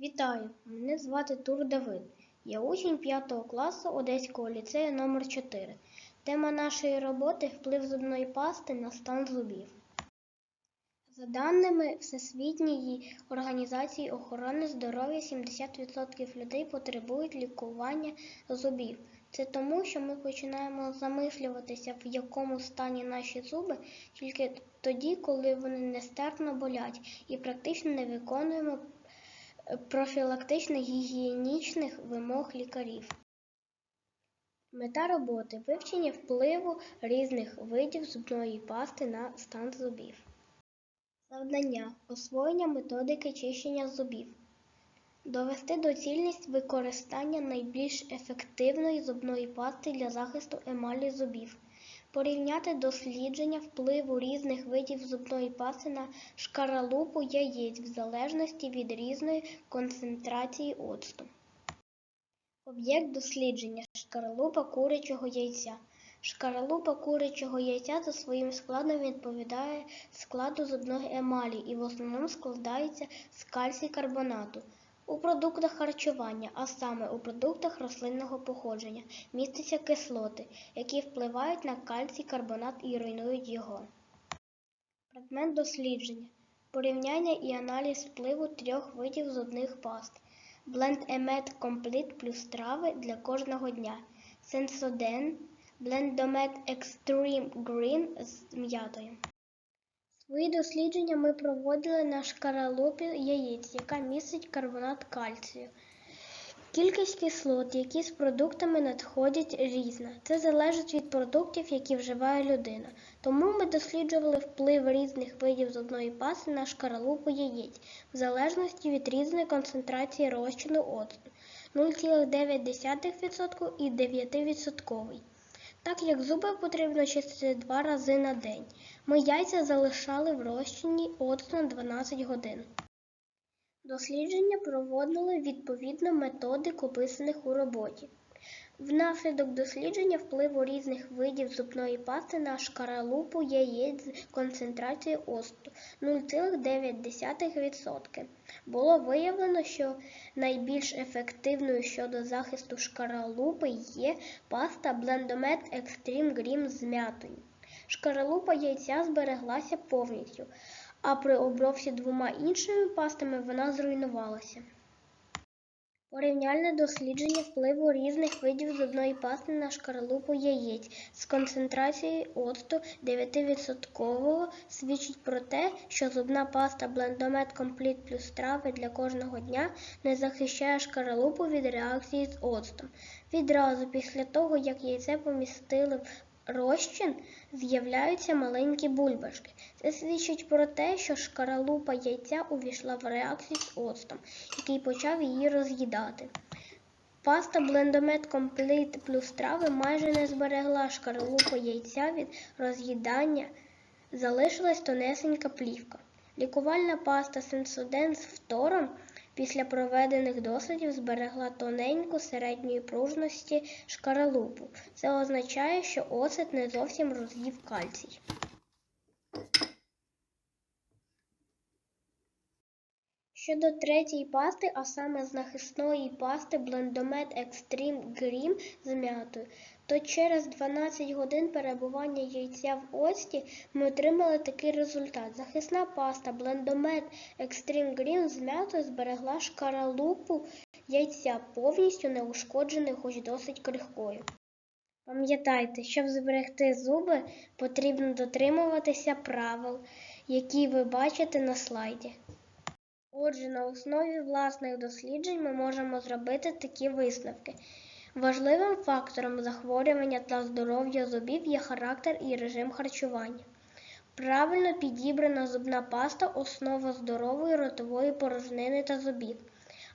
Вітаю! Мене звати Тур Давид. Я учень 5 класу Одеського ліцею номер 4 Тема нашої роботи вплив зубної пасти на стан зубів. За даними Всесвітньої організації охорони здоров'я, 70% людей потребують лікування зубів. Це тому, що ми починаємо замислюватися, в якому стані наші зуби, тільки тоді, коли вони нестерпно болять, і практично не виконуємо профілактичних гігієнічних вимог лікарів. Мета роботи вивчення впливу різних видів зубної пасти на стан зубів. Завдання освоєння методики чищення зубів. Довести доцільність використання найбільш ефективної зубної пасти для захисту емалі зубів. Порівняти дослідження впливу різних видів зубної пасти на шкаралупу яєць в залежності від різної концентрації оцту. Об'єкт дослідження шкаралупа курячого яйця. Шкаралупа курячого яйця за своїм складом відповідає складу зубної емалі і в основному складається з кальцій-карбонату. У продуктах харчування, а саме у продуктах рослинного походження, містяться кислоти, які впливають на кальцій-карбонат і руйнують його. Предмет дослідження. Порівняння і аналіз впливу трьох видів зубних паст. Бленд Емет Компліт плюс трави для кожного дня. Сенсоден, Блендомет Extreme Green з м'ятою. Свої дослідження ми проводили на шкаралупі яєць, яка містить карбонат кальцію. Кількість кислот, які з продуктами надходять, різна. Це залежить від продуктів, які вживає людина. Тому ми досліджували вплив різних видів зубної пасти на шкаралупу яєць, в залежності від різної концентрації розчину оцту 0,9% і 9%. Так як зуби потрібно чистити два рази на день. Ми яйця залишали в розчині оцту на 12 годин. Дослідження проводили відповідно методик, описаних у роботі. Внаслідок дослідження впливу різних видів зубної пасти на шкаралупу яєць концентрацією оцту 0,9% було виявлено, що найбільш ефективною щодо захисту шкаралупи є паста Blendomet Extreme Green з м'ятою. Шкаралупа яйця збереглася повністю, а при обробці двома іншими пастами вона зруйнувалася. Порівняльне дослідження впливу різних видів зубної пасти на шкаралупу яєць з концентрацією оцту 9% свідчить про те, що зубна паста Blendomet Complete плюс трави для кожного дня не захищає шкаралупу від реакції з оцтом. Відразу після того, як яйце помістили в розчин з'являються маленькі бульбашки. Це свідчить про те, що шкаралупа яйця увійшла в реакцію з оцтом, який почав її роз'їдати. Паста Blendomet Complete плюс трави майже не зберегла шкаралупу яйця від роз'їдання, залишилась тонесенька плівка. Лікувальна паста Sensoden з фтором після проведених дослідів зберегла тоненьку середньої пружності шкаралупу. Це означає, що оцет не зовсім роз'їв кальцій. Щодо третьої пасти, а саме з захисної пасти Blendomet Extreme Green з м'ятою, то через 12 годин перебування яйця в оцті ми отримали такий результат. Захисна паста Blendomet Extreme Green з м'ятою зберегла шкаралупу яйця повністю неушкодженою, хоч досить крихкою. Пам'ятайте, щоб зберегти зуби, потрібно дотримуватися правил, які ви бачите на слайді. Отже, на основі власних досліджень ми можемо зробити такі висновки. Важливим фактором захворювання та здоров'я зубів є характер і режим харчування. Правильно підібрана зубна паста основа здорової ротової порожнини та зубів.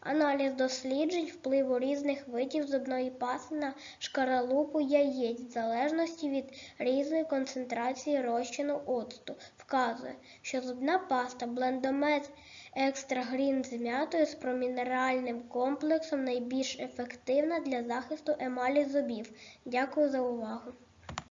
Аналіз досліджень впливу різних видів зубної пасти на шкаралупу яєць в залежності від різної концентрації розчину оцту вказує, що зубна паста Blendomet Екстра Грін з м'ятою з промінеральним комплексом найбільш ефективна для захисту емалі зубів. Дякую за увагу!